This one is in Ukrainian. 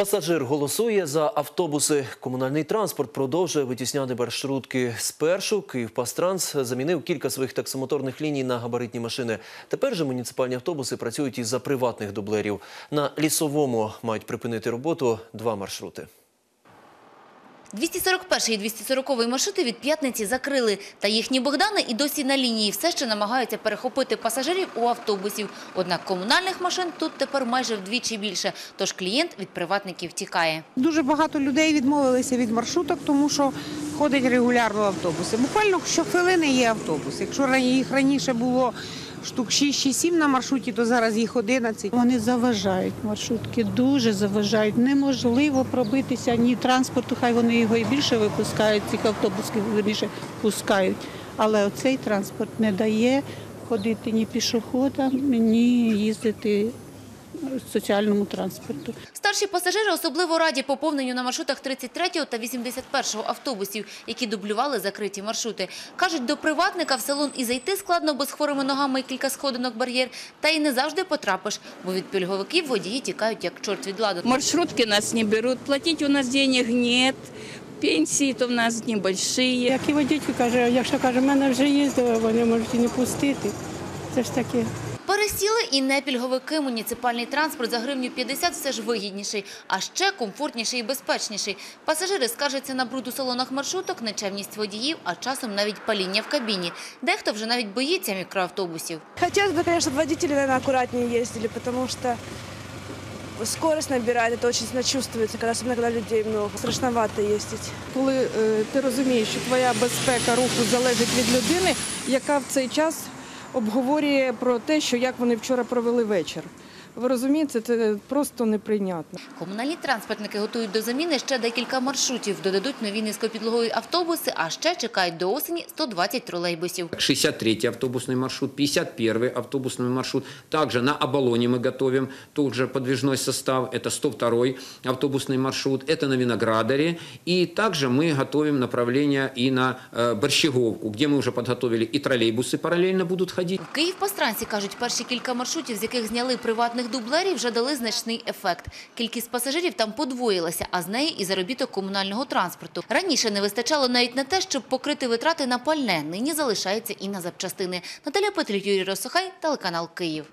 Пасажир голосує за автобуси. Комунальний транспорт продовжує витісняти маршрутки. Спершу Київпастранс замінив кілька своїх таксомоторних ліній на габаритні машини. Тепер же муніципальні автобуси працюють із за приватних дублерів. На лісовому мають припинити роботу два маршрути. 241 і 240 маршрути від п'ятниці закрили. Та їхні Богдани і досі на лінії все ще намагаються перехопити пасажирів у автобусів. Однак комунальних машин тут тепер майже вдвічі більше, тож клієнт від приватників тікає. Дуже багато людей відмовилися від маршруток, тому що ходять регулярно автобуси. Буквально щохвилини є автобус. Якщо їх раніше було штук 6 чи 7 на маршруті, то зараз їх 11. Вони заважають маршрутки, дуже заважають. Неможливо пробитися ні транспорту, хай вони його і більше випускають, цих автобусів верніше пускають. Але оцей транспорт не дає ходити ні пішоходам, ні їздити соціальному транспорту. Старші пасажири особливо раді поповненню на маршрутах 33 та 81 автобусів, які дублювали закриті маршрути. Кажуть, до приватника в салон і зайти складно, бо з хворими ногами і кілька сходинок бар'єр. Та й не завжди потрапиш, бо від пільговиків водії тікають як чорт від ладу. Маршрутки нас не берут, платить у нас денег нет, пенсии-то у нас небольшие. Як і водитель каже, якщо каже, мене вже їздили, вони можуть і не пустити. Це ж таке Пересіли і не пільговики. Муніципальний транспорт за гривню 50 все ж вигідніший, а ще комфортніший і безпечніший. Пасажири скаржаться на бруд у салонах маршруток, нечемність водіїв, а часом навіть паління в кабіні. Дехто вже навіть боїться мікроавтобусів. Хотелось бы, конечно, чтобы водители, наверное, аккуратнее ездили, потому что скорость набирает, это очень сильно чувствуется, когда, особенно когда людей много. Страшновато ездить. коли е, ти розумієш, що твоя безпека руху залежить від людини, яка в цей час обговорює про те, що як вони вчора провели вечір. Ви розумієте, це просто неприйнятно. Комунальні транспортники готують до заміни ще декілька маршрутів. Додадуть нові низькопідлогові автобуси, а ще чекають до осені 120 тролейбусів. 63-й автобусный маршрут, 51-й автобусный маршрут. Также на Оболоне мы готовим тот же подвижной состав. Это 102-й автобусный маршрут. Это на Виноградаре. И также мы готовим направление и на э, Борщеговку, где мы уже подготовили и троллейбусы параллельно будут ходить. В Київ-Пастранці, кажуть, перші кілька маршрутів, з яких зняли приватних дублерів, вже дали значний ефект. Кількість пасажирів там подвоїлася, а з неї і заробіток комунального транспорту. Раніше не вистачало навіть на те, щоб покрити витрати на пальне. Нині залишається і на запчастини. Наталя Петрі, Юрій Росохай, телеканал Київ.